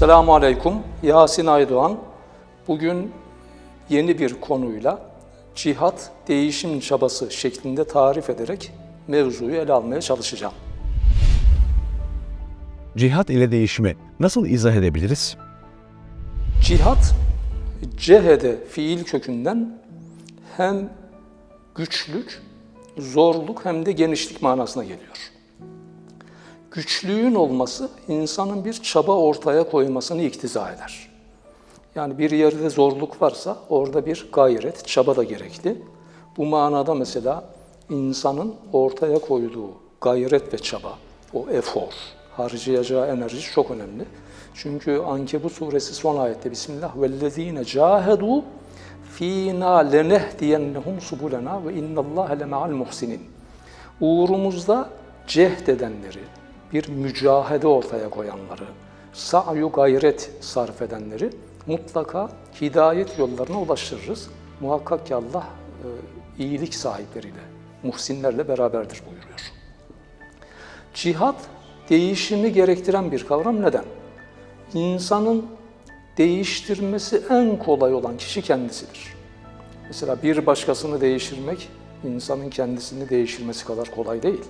Selamun Aleyküm. Yasin Aydoğan. Bugün yeni bir konuyla cihat değişim çabası şeklinde tarif ederek mevzuyu ele almaya çalışacağım. Cihat ile değişimi nasıl izah edebiliriz? Cihat, cehede fiil kökünden hem güçlük, zorluk hem de genişlik manasına geliyor güçlüğün olması insanın bir çaba ortaya koymasını iktiza eder. Yani bir yerde zorluk varsa orada bir gayret, çaba da gerekli. Bu manada mesela insanın ortaya koyduğu gayret ve çaba, o efor, harcayacağı enerji çok önemli. Çünkü Ankebut suresi son ayette Bismillah vellezine cahedu fina lenehdiyennehum subulena ve innallaha lema'al muhsinin. Uğrumuzda cehd edenleri, bir mücahede ortaya koyanları, sa'yu gayret sarf edenleri mutlaka hidayet yollarına ulaştırırız. Muhakkak ki Allah e, iyilik sahipleriyle, muhsinlerle beraberdir buyuruyor. Cihat değişimi gerektiren bir kavram neden? İnsanın değiştirmesi en kolay olan kişi kendisidir. Mesela bir başkasını değiştirmek insanın kendisini değiştirmesi kadar kolay değil.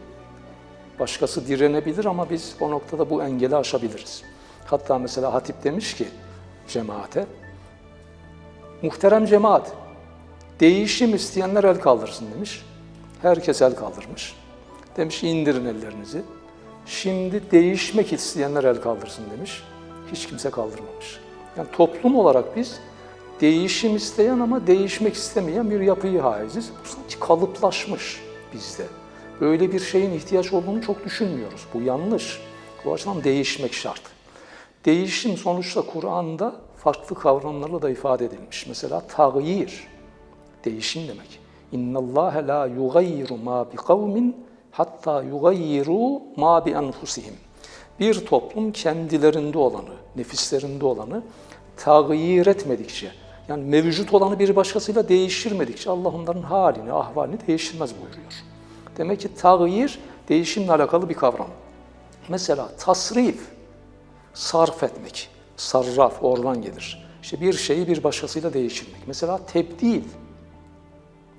Başkası direnebilir ama biz o noktada bu engeli aşabiliriz. Hatta mesela hatip demiş ki cemaate, muhterem cemaat, değişim isteyenler el kaldırsın demiş. Herkes el kaldırmış. Demiş indirin ellerinizi. Şimdi değişmek isteyenler el kaldırsın demiş. Hiç kimse kaldırmamış. Yani toplum olarak biz değişim isteyen ama değişmek istemeyen bir yapıyı haiziz. Bu sanki kalıplaşmış bizde. Böyle bir şeyin ihtiyaç olduğunu çok düşünmüyoruz. Bu yanlış. Bu açıdan değişmek şart. Değişim sonuçta Kur'an'da farklı kavramlarla da ifade edilmiş. Mesela tağyir, değişim demek. Allah la yugayyiru ma bi kavmin hatta yugayyiru ma bi. Bir toplum kendilerinde olanı, nefislerinde olanı tağyir etmedikçe, yani mevcut olanı bir başkasıyla değiştirmedikçe Allah onların halini, ahvalini değiştirmez buyuruyor. Demek ki tağyir değişimle alakalı bir kavram. Mesela tasrif, sarf etmek, sarraf, oradan gelir. İşte bir şeyi bir başkasıyla değiştirmek. Mesela tebdil,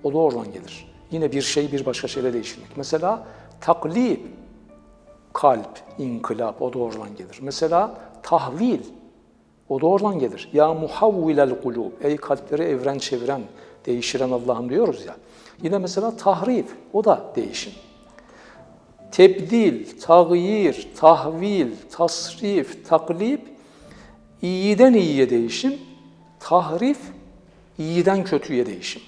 o da oradan gelir. Yine bir şeyi bir başka şeyle değiştirmek. Mesela taklip, kalp, inkılap, o da oradan gelir. Mesela tahvil, o da oradan gelir. Ya muhavvilel kulub, ey kalpleri evren çeviren, değiştiren Allah'ım diyoruz ya. Yine mesela tahrif, o da değişim. Tebdil, tağyir, tahvil, tasrif, taklip, iyiden iyiye değişim, tahrif, iyiden kötüye değişim.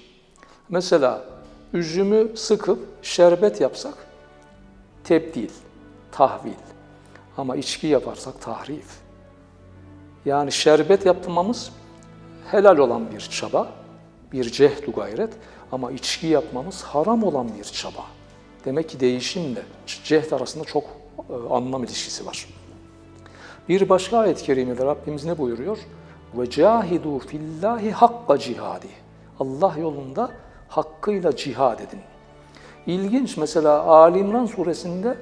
Mesela üzümü sıkıp şerbet yapsak tebdil, tahvil. Ama içki yaparsak tahrif. Yani şerbet yapmamız helal olan bir çaba, bir cehdu gayret ama içki yapmamız haram olan bir çaba. Demek ki değişimle cehd arasında çok e, anlam ilişkisi var. Bir başka ayet-i kerimede Rabbimiz ne buyuruyor? Ve cahidu fillahi hakka cihadi. Allah yolunda hakkıyla cihad edin. İlginç mesela Ali İmran suresinde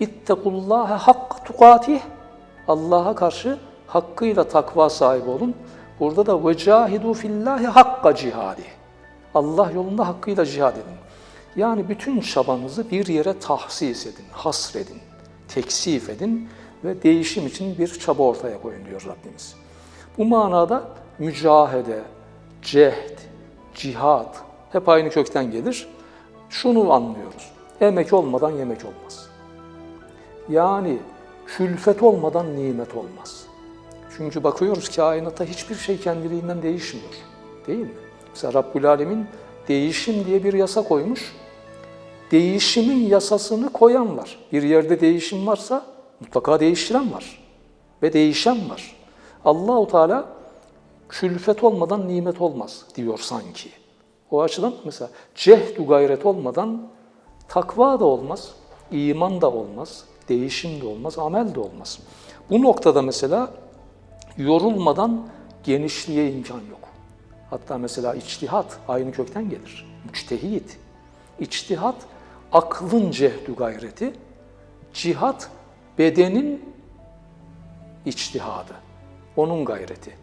İttekullâhe hakka tukatih Allah'a karşı hakkıyla takva sahibi olun. Burada da ve cahidu fillahi hakka cihadi. Allah yolunda hakkıyla cihad edin. Yani bütün çabanızı bir yere tahsis edin, hasredin, teksif edin ve değişim için bir çaba ortaya koyun diyor Rabbimiz. Bu manada mücahede, cehd, cihat hep aynı kökten gelir. Şunu anlıyoruz. Emek olmadan yemek olmaz. Yani külfet olmadan nimet olmaz. Çünkü bakıyoruz kainata hiçbir şey kendiliğinden değişmiyor. Değil mi? Mesela Rabbül Alemin değişim diye bir yasa koymuş. Değişimin yasasını koyan var. Bir yerde değişim varsa mutlaka değiştiren var. Ve değişen var. Allahu Teala külfet olmadan nimet olmaz diyor sanki. O açıdan mesela cehdu gayret olmadan takva da olmaz, iman da olmaz, değişim de olmaz, amel de olmaz. Bu noktada mesela yorulmadan genişliğe imkan yok. Hatta mesela içtihat aynı kökten gelir. Müçtehit. İçtihat aklın cehdu gayreti, cihat bedenin içtihadı. onun gayreti.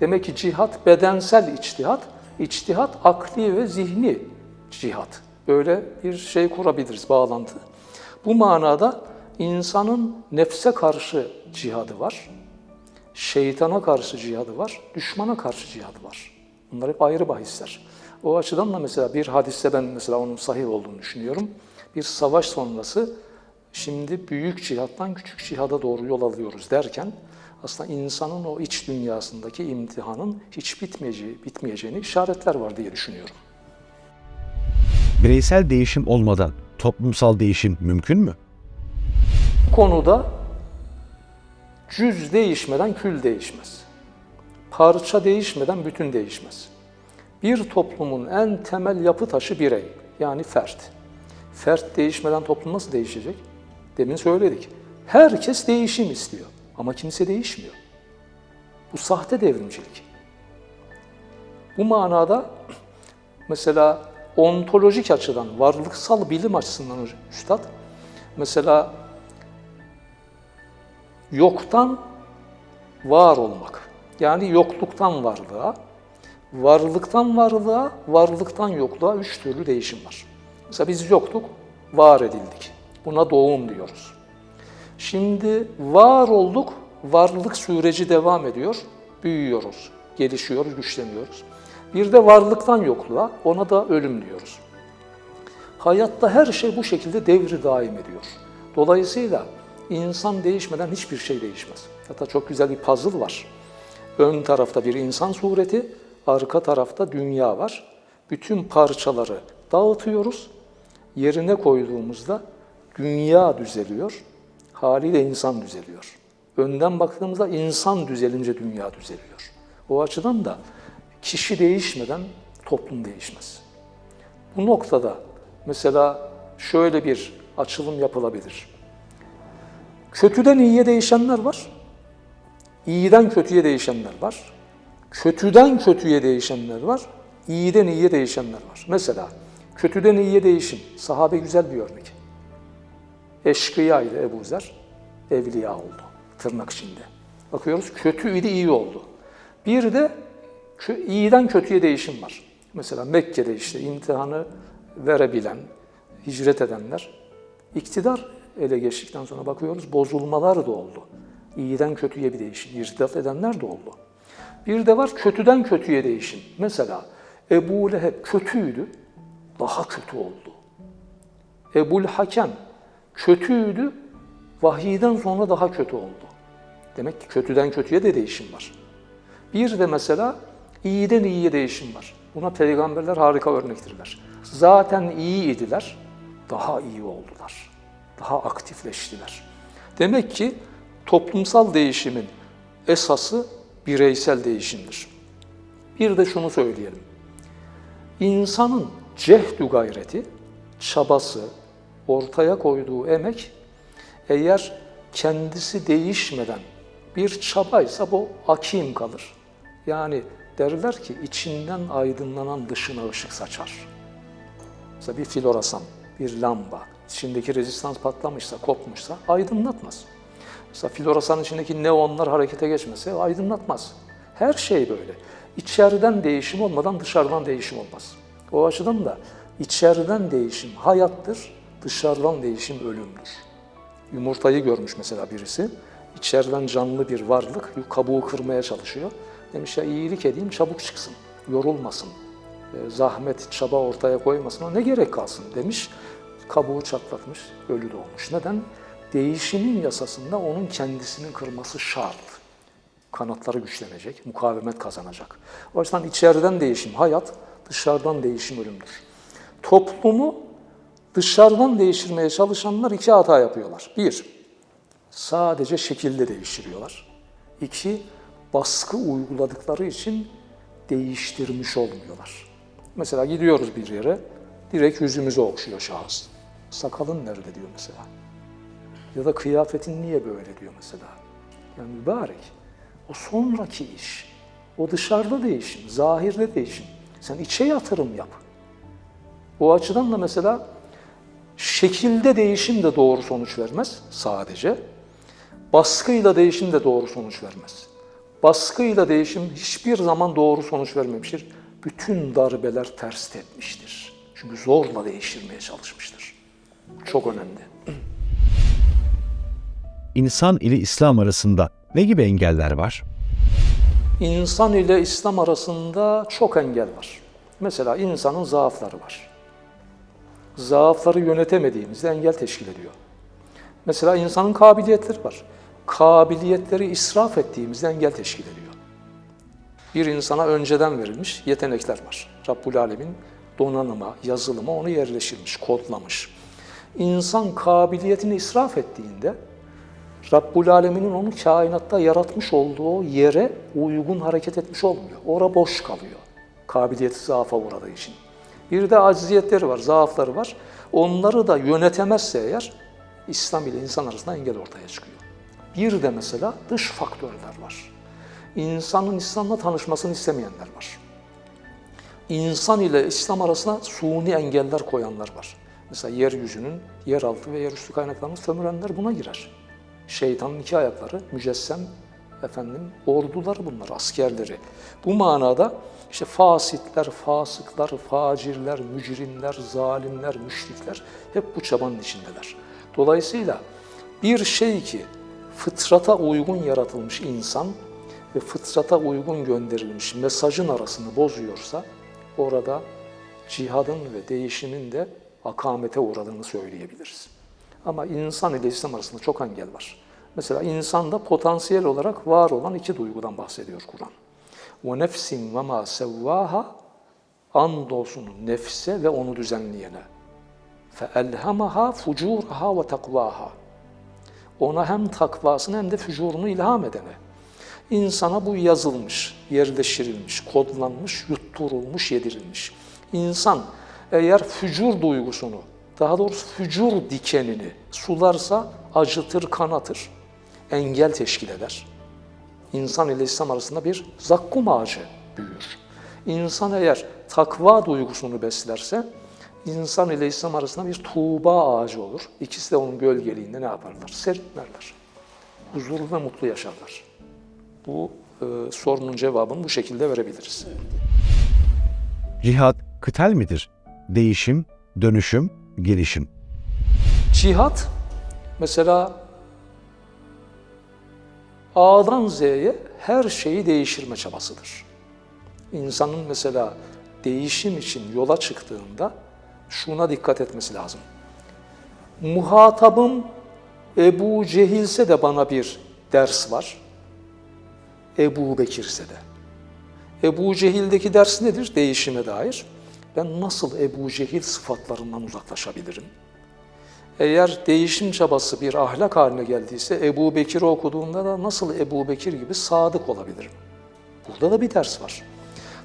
Demek ki cihat bedensel içtihat, içtihat akli ve zihni cihat. Böyle bir şey kurabiliriz, bağlantı. Bu manada insanın nefse karşı cihadı var, şeytana karşı cihadı var, düşmana karşı cihadı var. Bunlar hep ayrı bahisler. O açıdan da mesela bir hadiste ben mesela onun sahih olduğunu düşünüyorum. Bir savaş sonrası şimdi büyük cihattan küçük cihada doğru yol alıyoruz derken aslında insanın o iç dünyasındaki imtihanın hiç bitmeyeceği, bitmeyeceğini işaretler var diye düşünüyorum. Bireysel değişim olmadan toplumsal değişim mümkün mü? Konuda cüz değişmeden kül değişmez. Parça değişmeden bütün değişmez. Bir toplumun en temel yapı taşı birey, yani fert. Fert değişmeden toplum nasıl değişecek? Demin söyledik. Herkes değişim istiyor ama kimse değişmiyor. Bu sahte devrimcilik. Bu manada mesela ontolojik açıdan, varlıksal bilim açısından üstad, mesela yoktan var olmak. Yani yokluktan varlığa, varlıktan varlığa, varlıktan yokluğa üç türlü değişim var. Mesela biz yoktuk, var edildik. Buna doğum diyoruz. Şimdi var olduk, varlık süreci devam ediyor, büyüyoruz, gelişiyoruz, güçleniyoruz. Bir de varlıktan yokluğa, ona da ölüm diyoruz. Hayatta her şey bu şekilde devri daim ediyor. Dolayısıyla insan değişmeden hiçbir şey değişmez. Hatta çok güzel bir puzzle var. Ön tarafta bir insan sureti, arka tarafta dünya var. Bütün parçaları dağıtıyoruz. Yerine koyduğumuzda dünya düzeliyor, haliyle insan düzeliyor. Önden baktığımızda insan düzelince dünya düzeliyor. O açıdan da kişi değişmeden toplum değişmez. Bu noktada mesela şöyle bir açılım yapılabilir. Kötüden iyiye değişenler var. İyiden kötüye değişenler var. Kötüden kötüye değişenler var. İyiden iyiye değişenler var. Mesela kötüden iyiye değişim. Sahabe güzel bir örnek. Eşkıyaydı Ebu Zer. Evliya oldu. Tırnak içinde. Bakıyoruz kötüydü iyi oldu. Bir de iyiden kötüye değişim var. Mesela Mekke'de işte imtihanı verebilen, hicret edenler, iktidar ele geçtikten sonra bakıyoruz bozulmalar da oldu. İyiden kötüye bir değişim, irtidat edenler de oldu. Bir de var kötüden kötüye değişim. Mesela Ebu Leheb kötüydü, daha kötü oldu. Ebul Hakem kötüydü, vahiyden sonra daha kötü oldu. Demek ki kötüden kötüye de değişim var. Bir de mesela iyiden iyiye değişim var. Buna peygamberler harika örnektirler. Zaten iyi idiler, daha iyi oldular. Daha aktifleştiler. Demek ki toplumsal değişimin esası bireysel değişimdir. Bir de şunu söyleyelim. İnsanın cehdü gayreti, çabası, ortaya koyduğu emek eğer kendisi değişmeden bir çabaysa bu akim kalır. Yani derler ki içinden aydınlanan dışına ışık saçar. Mesela bir floresan, bir lamba, içindeki rezistans patlamışsa, kopmuşsa aydınlatmaz. Mesela floresanın içindeki neonlar harekete geçmese aydınlatmaz. Her şey böyle. İçeriden değişim olmadan dışarıdan değişim olmaz. O açıdan da içeriden değişim hayattır, dışarıdan değişim ölümdür. Yumurtayı görmüş mesela birisi. İçeriden canlı bir varlık kabuğu kırmaya çalışıyor. Demiş ya iyilik edeyim çabuk çıksın, yorulmasın, e, zahmet, çaba ortaya koymasına ne gerek kalsın demiş. Kabuğu çatlatmış, ölü doğmuş. Neden? Değişimin yasasında onun kendisini kırması şart. Kanatları güçlenecek, mukavemet kazanacak. O yüzden içeriden değişim hayat, dışarıdan değişim ölümdür. Toplumu dışarıdan değiştirmeye çalışanlar iki hata yapıyorlar. Bir, sadece şekilde değiştiriyorlar. İki, baskı uyguladıkları için değiştirmiş olmuyorlar. Mesela gidiyoruz bir yere, direkt yüzümüzü okşuyor şahıs. Sakalın nerede diyor mesela. Ya da kıyafetin niye böyle diyor mesela. Yani mübarek. O sonraki iş. O dışarıda değişim, zahirde değişim. Sen içe yatırım yap. O açıdan da mesela şekilde değişim de doğru sonuç vermez sadece. Baskıyla değişim de doğru sonuç vermez. Baskıyla değişim hiçbir zaman doğru sonuç vermemiştir. Bütün darbeler ters tepmiştir. Çünkü zorla değiştirmeye çalışmıştır. Çok önemli. İnsan ile İslam arasında ne gibi engeller var? İnsan ile İslam arasında çok engel var. Mesela insanın zaafları var. Zaafları yönetemediğimizde engel teşkil ediyor. Mesela insanın kabiliyetleri var. Kabiliyetleri israf ettiğimizde engel teşkil ediyor. Bir insana önceden verilmiş yetenekler var. Rabbul Alemin donanıma, yazılıma onu yerleştirmiş, kodlamış. İnsan kabiliyetini israf ettiğinde Rabbul Alemin'in onu kainatta yaratmış olduğu yere uygun hareket etmiş olmuyor. Ora boş kalıyor. Kabiliyeti zaafa uğradığı için. Bir de acziyetleri var, zaafları var. Onları da yönetemezse eğer İslam ile insan arasında engel ortaya çıkıyor. Bir de mesela dış faktörler var. İnsanın İslam'la tanışmasını istemeyenler var. İnsan ile İslam arasına suni engeller koyanlar var. Mesela yeryüzünün yeraltı ve yerüstü kaynaklarını sömürenler buna girer. Şeytanın iki ayakları, mücessem efendim orduları bunlar, askerleri. Bu manada işte fasitler, fasıklar, facirler, mücrimler, zalimler, müşrikler hep bu çabanın içindeler. Dolayısıyla bir şey ki fıtrata uygun yaratılmış insan ve fıtrata uygun gönderilmiş mesajın arasını bozuyorsa orada cihadın ve değişimin de akamete uğradığını söyleyebiliriz. Ama insan ile İslam arasında çok engel var. Mesela insanda potansiyel olarak var olan iki duygudan bahsediyor Kur'an. وَنَفْسٍ وَمَا سَوَّاهَا Andolsun nefse ve onu düzenleyene. فَاَلْهَمَهَا فُجُورَهَا وَتَقْوَاهَا Ona hem takvasını hem de fücurunu ilham edene. İnsana bu yazılmış, yerleştirilmiş, kodlanmış, yutturulmuş, yedirilmiş. İnsan eğer fücur duygusunu daha doğrusu fücur dikenini sularsa acıtır, kanatır, engel teşkil eder. İnsan ile İslam arasında bir zakkum ağacı büyür. İnsan eğer takva duygusunu beslerse, insan ile İslam arasında bir tuğba ağacı olur. İkisi de onun gölgeliğinde ne yaparlar? Serinlerler. Huzurlu ve mutlu yaşarlar. Bu e, sorunun cevabını bu şekilde verebiliriz. Cihad kıtal midir? Değişim, dönüşüm, gelişim. Cihat mesela A'dan Z'ye her şeyi değiştirme çabasıdır. İnsanın mesela değişim için yola çıktığında şuna dikkat etmesi lazım. Muhatabım Ebu Cehilse de bana bir ders var. Ebu Bekirse de. Ebu Cehil'deki ders nedir? Değişime dair. Ben nasıl Ebu Cehil sıfatlarından uzaklaşabilirim? Eğer değişim çabası bir ahlak haline geldiyse Ebu Bekir'i okuduğunda da nasıl Ebu Bekir gibi sadık olabilirim? Burada da bir ders var.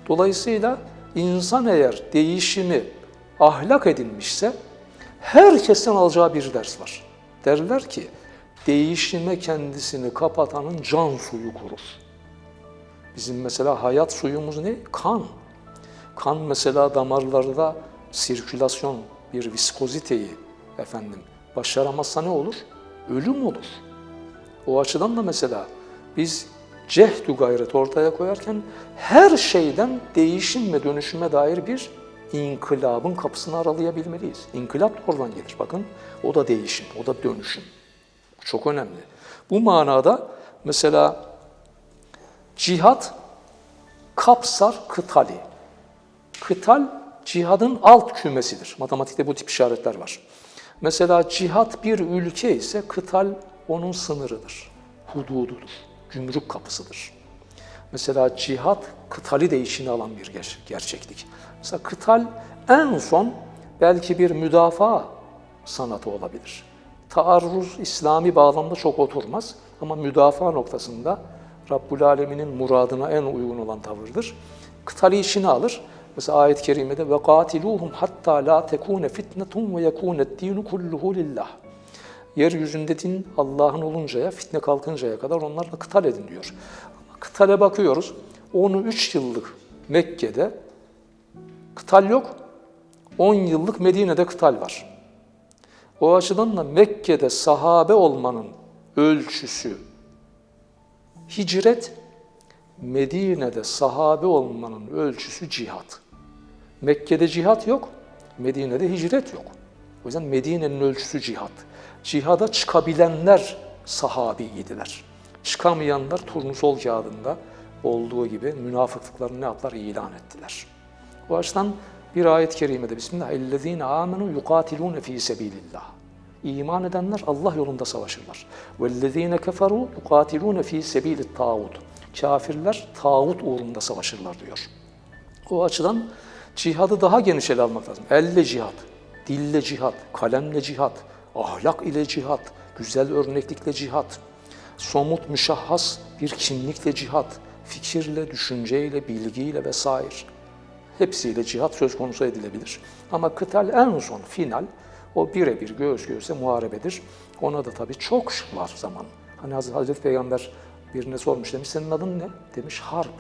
Dolayısıyla insan eğer değişimi ahlak edinmişse herkesten alacağı bir ders var. Derler ki değişime kendisini kapatanın can suyu kurur. Bizim mesela hayat suyumuz ne? Kan. Kan mesela damarlarda sirkülasyon, bir viskoziteyi efendim başaramazsa ne olur? Ölüm olur. O açıdan da mesela biz cehdü gayret ortaya koyarken her şeyden değişim ve dönüşüme dair bir inkılabın kapısını aralayabilmeliyiz. İnkılap da oradan gelir. Bakın o da değişim, o da dönüşüm. Çok önemli. Bu manada mesela cihat kapsar kıtali. Kıtal cihadın alt kümesidir. Matematikte bu tip işaretler var. Mesela cihat bir ülke ise kıtal onun sınırıdır, hudududur, gümrük kapısıdır. Mesela cihat kıtali de içine alan bir ger- gerçeklik. Mesela kıtal en son belki bir müdafaa sanatı olabilir. Taarruz İslami bağlamda çok oturmaz ama müdafaa noktasında Rabbul Alemin'in muradına en uygun olan tavırdır. Kıtali içine alır. Mesela ayet-i kerimede ve katiluhum hatta la tekune fitnetun ve yekune dinu kulluhu lillah. Yeryüzünde din Allah'ın oluncaya, fitne kalkıncaya kadar onlarla kıtal edin diyor. Ama kıtale bakıyoruz. 13 yıllık Mekke'de kıtal yok. 10 yıllık Medine'de kıtal var. O açıdan da Mekke'de sahabe olmanın ölçüsü hicret, Medine'de sahabe olmanın ölçüsü cihat. Mekke'de cihat yok, Medine'de hicret yok. O yüzden Medine'nin ölçüsü cihat. Cihada çıkabilenler sahabiydiler. Çıkamayanlar turnusol kağıdında olduğu gibi münafıklıklarını ne yaptılar? İlan ettiler. O açıdan bir ayet-i kerimede Bismillah اَلَّذ۪ينَ آمَنُوا يُقَاتِلُونَ ف۪ي سَب۪يلِ اللّٰهِ İman edenler Allah yolunda savaşırlar. وَالَّذ۪ينَ كَفَرُوا يُقَاتِلُونَ ف۪ي سَب۪يلِ الطَّاغُوتِ Kafirler tağut uğrunda savaşırlar diyor. O açıdan cihadı daha geniş ele almak lazım. Elle cihat, dille cihat, kalemle cihat, ahlak ile cihat, güzel örneklikle cihat, somut müşahhas bir kimlikle cihat, fikirle, düşünceyle, bilgiyle vesaire. Hepsiyle cihat söz konusu edilebilir. Ama kıtal en son final o birebir göğüs göğüse muharebedir. Ona da tabii çok var zaman. Hani Haz- Hazreti Peygamber birine sormuş demiş senin adın ne? Demiş harp.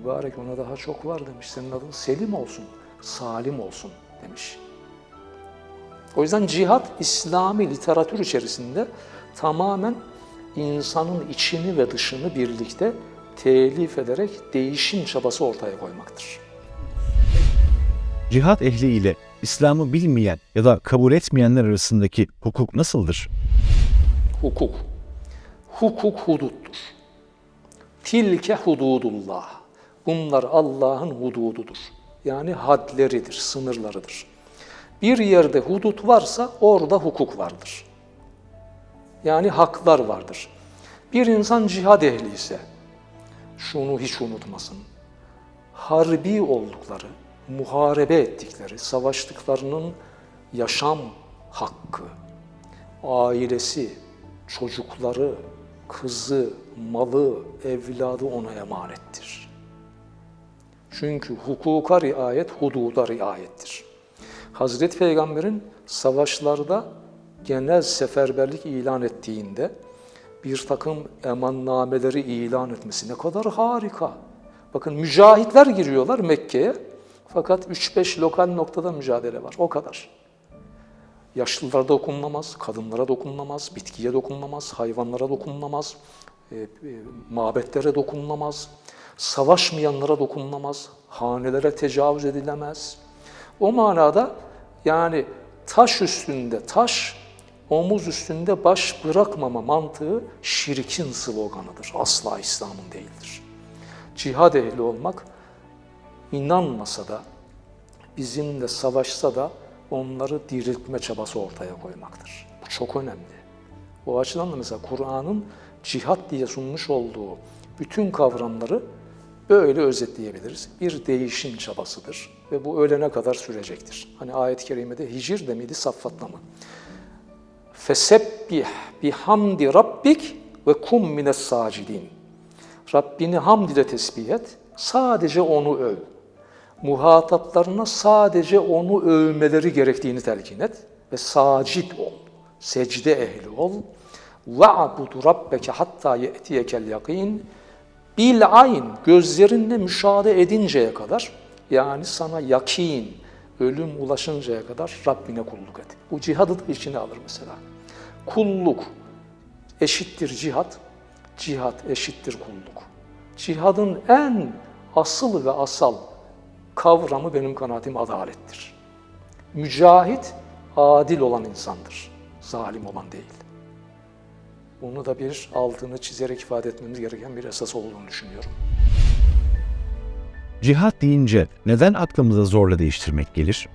Mübarek ona daha çok var demiş. Senin adın Selim olsun, Salim olsun demiş. O yüzden cihat İslami literatür içerisinde tamamen insanın içini ve dışını birlikte telif ederek değişim çabası ortaya koymaktır. Cihat ehli ile İslam'ı bilmeyen ya da kabul etmeyenler arasındaki hukuk nasıldır? Hukuk. Hukuk huduttur. Tilke hududullah. Bunlar Allah'ın hudududur. Yani hadleridir, sınırlarıdır. Bir yerde hudut varsa orada hukuk vardır. Yani haklar vardır. Bir insan cihad ehli ise şunu hiç unutmasın. Harbi oldukları, muharebe ettikleri, savaştıklarının yaşam hakkı, ailesi, çocukları, kızı, malı, evladı ona emanettir. Çünkü hukuka riayet, hududa riayettir. Hazreti Peygamber'in savaşlarda genel seferberlik ilan ettiğinde bir takım emannameleri ilan etmesi ne kadar harika. Bakın mücahitler giriyorlar Mekke'ye fakat 3-5 lokal noktada mücadele var. O kadar. Yaşlılara dokunulmaz, kadınlara dokunulmaz, bitkiye dokunulmaz, hayvanlara dokunulmaz, e, e, mabetlere dokunulmaz, savaşmayanlara dokunulmaz, hanelere tecavüz edilemez. O manada yani taş üstünde taş, omuz üstünde baş bırakmama mantığı şirkin sloganıdır. Asla İslam'ın değildir. Cihad ehli olmak inanmasa da, bizimle savaşsa da onları diriltme çabası ortaya koymaktır. Bu çok önemli. O açıdan da mesela Kur'an'ın cihat diye sunmuş olduğu bütün kavramları Böyle özetleyebiliriz. Bir değişim çabasıdır ve bu öğlene kadar sürecektir. Hani ayet-i kerimede hicir de miydi, saffatla mı? Fesebbih bihamdi rabbik ve kum mines sacidin. Rabbini hamd ile tesbih et, sadece onu öv. Muhataplarına sadece onu övmeleri gerektiğini telkin et ve sacid ol, secde ehli ol. Ve'budu rabbeke hatta ye'tiyekel yakin.'' Bil ayn, gözlerinle müşahede edinceye kadar, yani sana yakin, ölüm ulaşıncaya kadar Rabbine kulluk et. Bu cihadı da içine alır mesela. Kulluk eşittir cihat, cihat eşittir kulluk. Cihadın en asıl ve asal kavramı benim kanaatim adalettir. Mücahit adil olan insandır, zalim olan değil. Bunu da bir altını çizerek ifade etmemiz gereken bir esas olduğunu düşünüyorum. Cihat deyince neden aklımıza zorla değiştirmek gelir?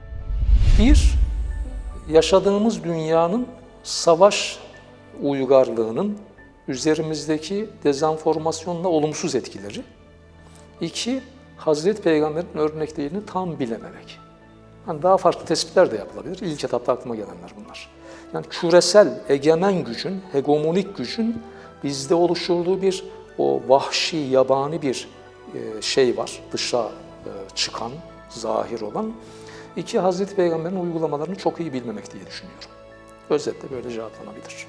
Bir, yaşadığımız dünyanın savaş uygarlığının üzerimizdeki dezenformasyonla olumsuz etkileri. İki, Hazreti Peygamber'in örnekliğini tam bilememek. Hani daha farklı tespitler de yapılabilir. İlk etapta aklıma gelenler bunlar. Yani küresel egemen gücün, hegemonik gücün bizde oluşturduğu bir o vahşi, yabani bir e, şey var. Dışa e, çıkan, zahir olan. İki, Hazreti Peygamber'in uygulamalarını çok iyi bilmemek diye düşünüyorum. Özetle böyle cevaplanabilir.